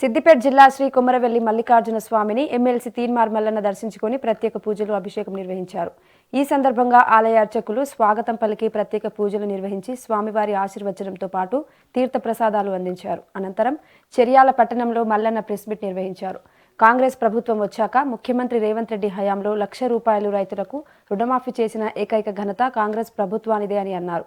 సిద్దిపేట జిల్లా శ్రీ కుమరవెల్లి మల్లికార్జున స్వామిని ఎమ్మెల్సీ తీన్మార్ మల్లన్న దర్శించుకొని ప్రత్యేక పూజలు అభిషేకం నిర్వహించారు. ఈ సందర్భంగా ఆలయ అర్చకులు స్వాగతం పలికి ప్రత్యేక పూజలు నిర్వహించి స్వామివారి ఆశీర్వచనంతో పాటు తీర్థ ప్రసాదాలు అందించారు. అనంతరం చెర్యాల పట్టణంలో మల్లన్న ప్రెస్ మీట్ నిర్వహించారు. కాంగ్రెస్ ప్రభుత్వం వచ్చాక ముఖ్యమంత్రి రేవంత్ రెడ్డి హయాంలో లక్ష రూపాయలు రైతులకు రుణమాఫీ చేసిన ఏకైక ఘనత కాంగ్రెస్ ప్రభుత్వానిదే అని అన్నారు.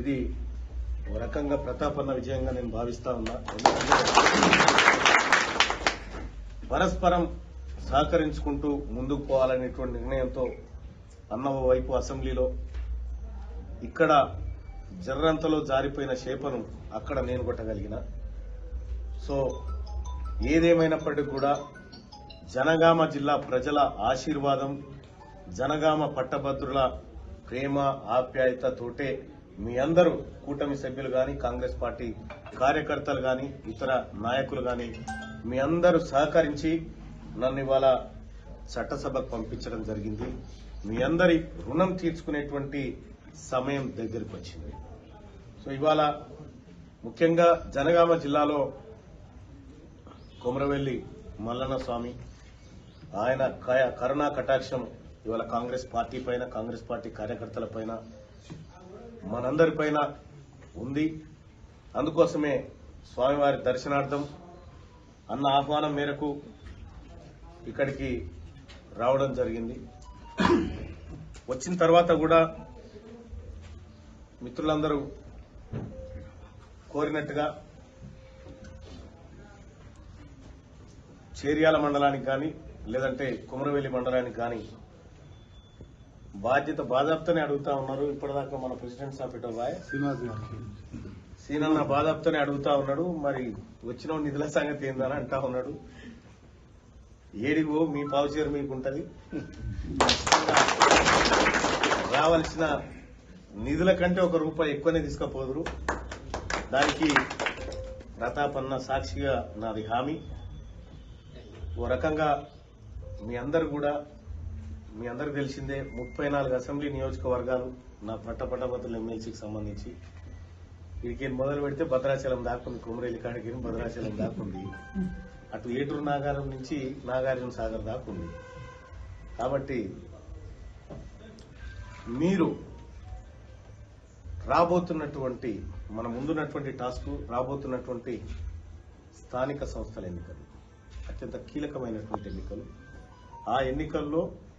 ఇది ఒక రకంగా ప్రతాపన్న విజయంగా నేను భావిస్తా ఉన్నా. పరస్పరం సహకరించుకుంటూ ముందుకు పోవాలనేటువంటి నిర్ణయంతో అన్న వైపు అసెంబ్లీలో ఇక్కడ జర్రంతలో జారిపోయిన చేపను అక్కడ నేను కొట్టగలిగిన. సో ఏదేమైనప్పటికీ కూడా జనగామ జిల్లా ప్రజల ఆశీర్వాదం జనగామ పట్టభద్రుల ప్రేమ ఆప్యాయతతోటే మీ అందరూ కూటమి సభ్యులు గాని కాంగ్రెస్ పార్టీ కార్యకర్తలు గాని ఇతర నాయకులు గాని మీ అందరూ సహకరించి నన్ను ఇవాళ చట్టసభకు పంపించడం జరిగింది. మీ అందరి రుణం తీర్చుకునేటువంటి సమయం దగ్గరికి వచ్చింది. సో ఇవాళ ముఖ్యంగా జనగామ జిల్లాలో కొమరవెల్లి మల్లన్న స్వామి ఆయన కరుణా కటాక్షం ఇవాళ కాంగ్రెస్ పార్టీ పైన కాంగ్రెస్ పార్టీ కార్యకర్తల పైన మనందరిపైన ఉంది. అందుకోసమే స్వామివారి దర్శనార్థం అన్న ఆహ్వానం మేరకు ఇక్కడికి రావడం జరిగింది. వచ్చిన తర్వాత కూడా మిత్రులందరూ కోరినట్టుగా చేర్యాల మండలానికి కానీ లేదంటే కుమరవెల్లి మండలానికి కానీ బాధ్యత బాధాప్తోనే అడుగుతా ఉన్నారు. ఇప్పటిదాకా మన ప్రెసిడెంట్ సాబ్ ఇటో బాయ్ సీనన్న బాధాప్తోనే అడుగుతా ఉన్నాడు. మరి వచ్చిన నిధుల సంగతి ఏందని అంటా ఉన్నాడు. ఏడిగో మీ పావుచేరు మీకు ఉంటది రావాల్సిన నిధుల కంటే ఒక రూపాయి ఎక్కువనే తీసుకపోదురు. దానికి ప్రతాపన్న సాక్షిగా నాది హామీ. ఓ రకంగా మీ అందరు కూడా మీ అందరికి తెలిసిందే ముప్పై నాలుగు అసెంబ్లీ నియోజకవర్గాలు నా పట్టపట్టభద్రుల ఎమ్మెల్సీకి సంబంధించి. వీడికి మొదలు పెడితే భద్రాచలం దాక్కుంది కుమరేలి కాడికి భద్రాచలం దాక్కుంది అటు ఏటూరు నాగారం నుంచి నాగార్జున సాగర్ దాక్కుంది కాబట్టి మీరు రాబోతున్నటువంటి మన ముందున్నటువంటి టాస్క్ రాబోతున్నటువంటి స్థానిక సంస్థల ఎన్నికలు అత్యంత కీలకమైనటువంటి ఎన్నికలు. ఆ ఎన్నికల్లో